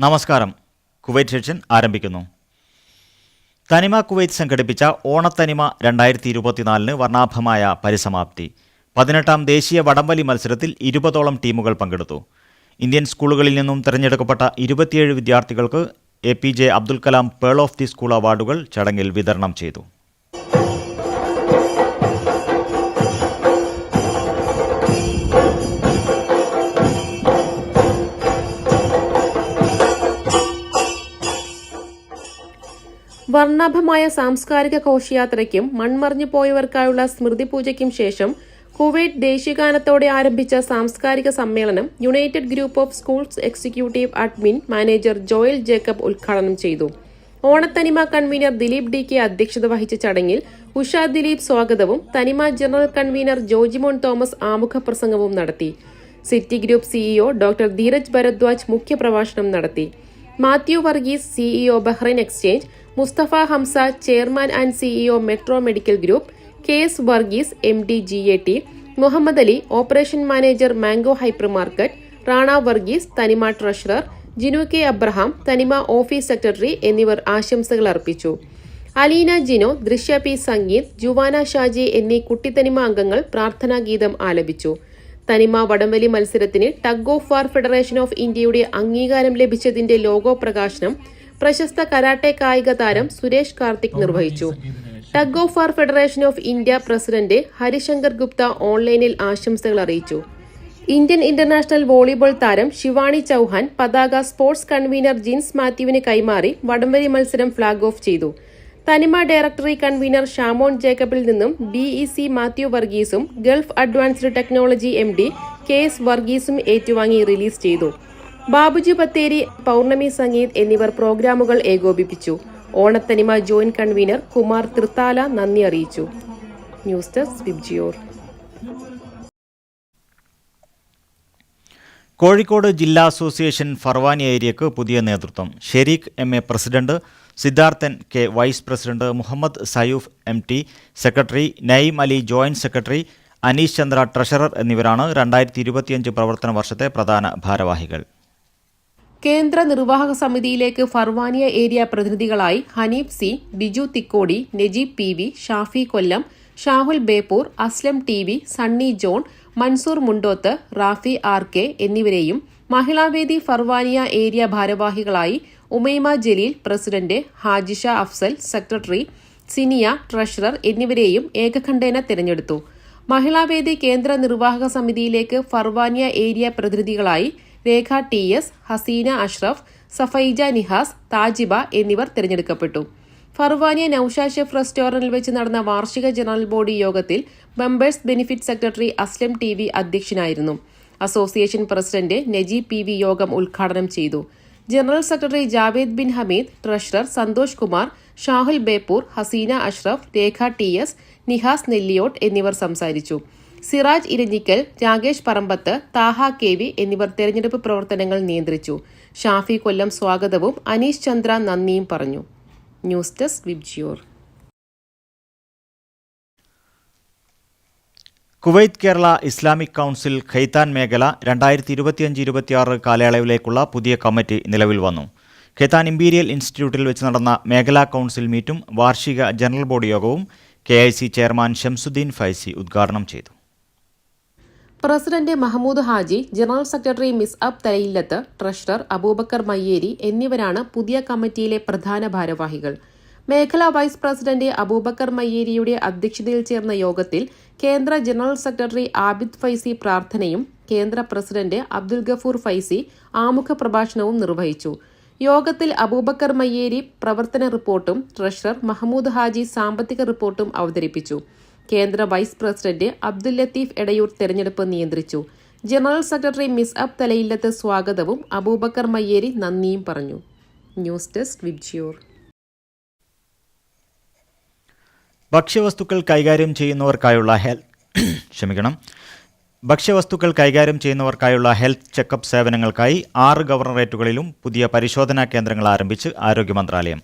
നമസ്കാരം. Kuwait section ആരംഭിക്കുന്നു. തനിമ കുവൈറ്റ് സംഘടിപ്പിച്ച ഓണത്തനിമ രണ്ടായിരത്തി ഇരുപത്തിനാലിന് വർണാഭമായ പരിസമാപ്തി. പതിനെട്ടാം ദേശീയ വടംവലി മത്സരത്തിൽ ഇരുപതോളം ടീമുകൾ പങ്കെടുത്തു. ഇന്ത്യൻ സ്കൂളുകളിൽ നിന്നും തിരഞ്ഞെടുക്കപ്പെട്ട ഇരുപത്തിയേഴ് വിദ്യാർത്ഥികൾക്ക് A P J Abdul Kalam pearl of the school അവാർഡുകൾ ചടങ്ങിൽ വിതരണം ചെയ്തു. വർണാഭമായ സാംസ്കാരിക ഘോഷയാത്രയ്ക്കും മൺമറിഞ്ഞു പോയവർക്കായുള്ള സ്മൃതി പൂജയ്ക്കും ശേഷം കുവൈറ്റ് ദേശീയഗാനത്തോടെ ആരംഭിച്ച സാംസ്കാരിക സമ്മേളനം united group of schools executive admin manager Joel Jacob ഉദ്ഘാടനം ചെയ്തു. Onathanima convener Dileep D K അധ്യക്ഷത വഹിച്ച ചടങ്ങിൽ ഉഷ ദിലീപ് സ്വാഗതവും തനിമ ജനറൽ കൺവീനർ ജോജിമോൻ തോമസ് ആമുഖ പ്രസംഗവും നടത്തി. City group CEO doctor Dheeraj Bharadwaj മുഖ്യപ്രഭാഷണം നടത്തി. Mathew Varghese CEO Bahrain exchange Mustafa Hamza chairman and CEO metro medical group K S Varghese M D G A T Muhammad Ali operation manager mango hyper market Rana Varghese Thanima treasurer Jinu K Abraham Thanima office secretary എന്നിവർ ആശംസകൾ അർപ്പിച്ചു. അലീന ജിനോ ദൃശ്യ P Sangeeth Juana Shaji എന്നീ കുട്ടിത്തനിമ അംഗങ്ങൾ പ്രാർത്ഥനാഗീതം ആലപിച്ചു. തനിമ വടംവലി മത്സരത്തിന് tug of war federation of ഇന്ത്യയുടെ അംഗീകാരം ലഭിച്ചതിന്റെ ലോഗോ പ്രകാശനം പ്രശസ്ത കരാട്ടെ കായിക താരം സുരേഷ് കാർത്തിക് നിർവഹിച്ചു. Tug of war federation of India president Harishankar Gupta ഓൺലൈനിൽ ആശംസകൾ അറിയിച്ചു. ഇന്ത്യൻ ഇന്റർനാഷണൽ വോളിബോൾ താരം ശിവാണി ചൌഹാൻ പതാക സ്പോർട്സ് കൺവീനർ ജിൻസ് മാത്യുവിന് കൈമാറി വടംവലി മത്സരം ഫ്ളാഗ് ഓഫ് ചെയ്തു. തനിമ ഡയറക്ടറി കൺവീനർ ഷാമോൺ ജേക്കബിൽ നിന്നും BEC Mathew വർഗീസും gulf advanced technology M D K S വർഗീസും ഏറ്റുവാങ്ങി റിലീസ് ചെയ്തു. ബാബുജി ബത്തേരി പൗർണമി സംഗീത് എന്നിവർ പ്രോഗ്രാമുകൾ ഏകോപിപ്പിച്ചു. ഓണത്തനിമ ജോയിന്റ് കൺവീനർ കുമാർ തൃത്താല നന്ദി അറിയിച്ചു. ന്യൂസ് ഡെസ്ക് വിബ്ജിയോർ കോഴിക്കോട് ജില്ലാ അസോസിയേഷൻ ഫർവാനി ഏരിയക്ക് പുതിയ നേതൃത്വം. Shareeq M A president Siddharthan K vice president Muhammad Sayoof M T secretary Nayeem Ali joint secretary Aneesh Chandra treasurer എന്നിവരാണ് രണ്ടായിരത്തി ഇരുപത്തിയഞ്ച് പ്രവർത്തന വർഷത്തെ പ്രധാന ഭാരവാഹികൾ. കേന്ദ്ര നിർവാഹക സമിതിയിലേക്ക് Farwaniya area പ്രതിനിധികളായി Haneef C Biju Thikkodi Najeeb P V Shafi Kollam Shahul Beypore Aslam T V Sunny John Mansoor Mundoth Rafi R K എന്നിവരെയും മഹിളാവേദി ഫർവാനിയ ഏരിയ ഭാരവാഹികളായി Umaima Jaleel president Hajisha Afsal secretary Siniya treasurer എന്നിവരെയും ഏകകണ്ഠേന തിരഞ്ഞെടുത്തു. മഹിളാവേദി കേന്ദ്ര നിർവാഹക സമിതിയിലേക്ക് Farwaniya area പ്രതിനിധികളായി Rekha T S Haseena Ashraf Safaija Nihas Thajiba എന്നിവർ തിരഞ്ഞെടുക്കപ്പെട്ടു. ഫർവാനിയ നൌഷ ഷെഫ് റെസ്റ്റോറന്റിൽ വെച്ച് നടന്ന വാർഷിക ജനറൽ ബോഡി യോഗത്തിൽ members benefit secretary Aslam T V അധ്യക്ഷനായിരുന്നു. Association president Najeeb P V യോഗം ഉദ്ഘാടനം ചെയ്തു. General secretary Javed bin Hameed treasurer Santhosh Kumar Shahul Beypore Haseena Ashraf Rekha T S Nihas Nelliyott എന്നിവർ സംസാരിച്ചു. സിറാജ് ഇരഞ്ഞിക്കൽ രാകേഷ് പറമ്പത്ത് താഹ കെ വി എന്നിവർ തെരഞ്ഞെടുപ്പ് പ്രവർത്തനങ്ങൾ നിയന്ത്രിച്ചു. ഷാഫി കൊല്ലം സ്വാഗതവും അനീഷ് ചന്ദ്ര നന്ദിയും പറഞ്ഞു. News desk Vibgyor Kuwait Kerala Islamic council Khaitan മേഖല രണ്ടായിരത്തി ഇരുപത്തിയഞ്ച് ഇരുപത്തിയാറ് കാലയളവിലേക്കുള്ള പുതിയ കമ്മിറ്റി നിലവിൽ വന്നു. ഖൈത്താൻ ഇമ്പീരിയൽ ഇൻസ്റ്റിറ്റ്യൂട്ടിൽ വെച്ച് നടന്ന മേഖലാ കൗൺസിൽ മീറ്റും വാർഷിക ജനറൽ ബോഡി യോഗവും കെ ചെയർമാൻ ഷംസുദ്ദീൻ ഫൈസി ഉദ്ഘാടനം ചെയ്തു. President Mahmood Haji general secretary Misab Thalayillath treasurer Abubakar Mayyeri എന്നിവരാണ് പുതിയ കമ്മിറ്റിയിലെ പ്രധാന ഭാരവാഹികൾ. മേഖലാ വൈസ് പ്രസിഡന്റ് അബൂബക്കർ മയ്യേരിയുടെ അധ്യക്ഷതയിൽ ചേർന്ന യോഗത്തിൽ കേന്ദ്ര ജനറൽ സെക്രട്ടറി ആബിദ് ഫൈസി പ്രാർത്ഥനയും കേന്ദ്ര പ്രസിഡന്റ് അബ്ദുൽ ഗഫൂർ ഫൈസി ആമുഖ പ്രഭാഷണവും നിർവഹിച്ചു. യോഗത്തിൽ അബൂബക്കർ മയ്യേരി പ്രവർത്തന റിപ്പോർട്ടും ട്രഷറർ മഹമ്മൂദ് ഹാജി സാമ്പത്തിക റിപ്പോർട്ടും അവതരിപ്പിച്ചു. കേന്ദ്ര വൈസ് പ്രസിഡന്റ് അബ്ദുൽ ലത്തീഫ് എടയൂർ തെരഞ്ഞെടുപ്പ് നിയന്ത്രിച്ചു. ജനറൽ സെക്രട്ടറി മിസ് അബ് തലയില്ലത്ത് സ്വാഗതവും അബൂബക്കർ മയ്യേരി നന്ദിയും പറഞ്ഞു. News desk Vibgyor. ഭക്ഷ്യവസ്തുക്കൾ കൈകാര്യം ചെയ്യുന്നവർക്കായുള്ള ഹെൽത്ത് ക്ഷമിക്കണം. ഭക്ഷ്യവസ്തുക്കൾ കൈകാര്യം ചെയ്യുന്നവർക്കായുള്ള ഹെൽത്ത് ചെക്കപ്പ് സേവനങ്ങൾക്കായി ആറ് ഗവർണറേറ്റുകളിലും പുതിയ പരിശോധനാ കേന്ദ്രങ്ങൾ ആരംഭിച്ച് ആരോഗ്യ മന്ത്രാലയം.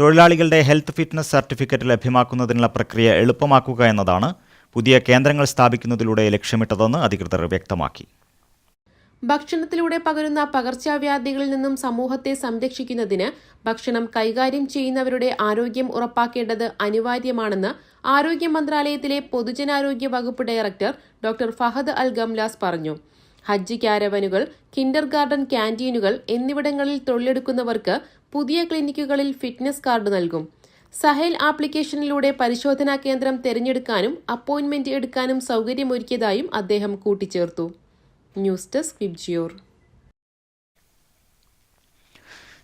തൊഴിലാളികളുടെ ഹെൽത്ത് ഫിറ്റ്നസ് സർട്ടിഫിക്കറ്റ് ലഭ്യമാക്കുന്നതിനുള്ള പ്രക്രിയ എളുപ്പമാക്കുക എന്നതാണ് പുതിയ കേന്ദ്രങ്ങൾ സ്ഥാപിക്കുന്നതിലൂടെ ലക്ഷ്യമിട്ടതെന്ന് അധികൃതർ വ്യക്തമാക്കി. ഭക്ഷണത്തിലൂടെ പകരുന്ന പകർച്ചവ്യാധികളിൽ നിന്നും സമൂഹത്തെ സംരക്ഷിക്കുന്നതിന് ഭക്ഷണം കൈകാര്യം ചെയ്യുന്നവരുടെ ആരോഗ്യം ഉറപ്പാക്കേണ്ടത് അനിവാര്യമാണെന്ന് ആരോഗ്യ മന്ത്രാലയത്തിലെ പൊതുജനാരോഗ്യ വകുപ്പ് director doctor Fahad Al Ghamlas പറഞ്ഞു. ഹജ്ജ് ക്യാരവനുകൾ കിൻഡർ ഗാർഡൻ ക്യാന്റീനുകൾ എന്നിവിടങ്ങളിൽ തൊഴിലെടുക്കുന്നവർക്ക് പുതിയ ക്ലിനിക്കുകളിൽ ഫിറ്റ്നസ് കാർഡ് നൽകും. സഹേൽ ആപ്ലിക്കേഷനിലൂടെ പരിശോധനാ കേന്ദ്രം തിരഞ്ഞെടുക്കാനും അപ്പോയിന്റ്മെന്റ് എടുക്കാനും സൗകര്യമൊരുക്കിയതായും അദ്ദേഹം കൂട്ടിച്ചേർത്തു. News desk Vibgyor.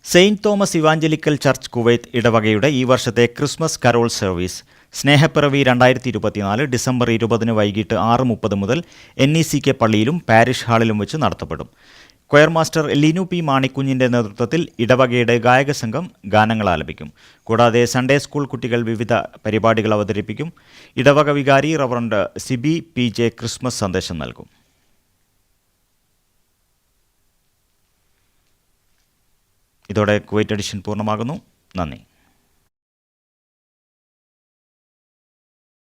Saint Thomas evangelical church Kuwait ഇടവകയുടെ ഈ വർഷത്തെ ക്രിസ്മസ് കരോൾ സർവീസ് സ്നേഹപ്പിറവി രണ്ടായിരത്തി ഇരുപത്തിനാല് ഡിസംബർ ഇരുപതിന് വൈകിട്ട് ആറ് മുപ്പത് മുതൽ എൻ ഇ സി കെ പള്ളിയിലും പാരിഷ് ഹാളിലും വെച്ച് നടത്തപ്പെടും. കൊയർ മാസ്റ്റർ ലിനു പി മാണിക്കുഞ്ഞിന്റെ നേതൃത്വത്തിൽ ഇടവകയുടെ ഗായക സംഘം ഗാനങ്ങൾ ആലപിക്കും. കൂടാതെ സൺഡേ സ്കൂൾ കുട്ടികൾ വിവിധ പരിപാടികൾ അവതരിപ്പിക്കും. ഇടവക വികാരി reverend Sibi P J Christmas സന്ദേശം നൽകും. ഇതോടെ കുവൈറ്റ് എഡിഷൻ പൂർണമാകുന്നു. നന്ദി.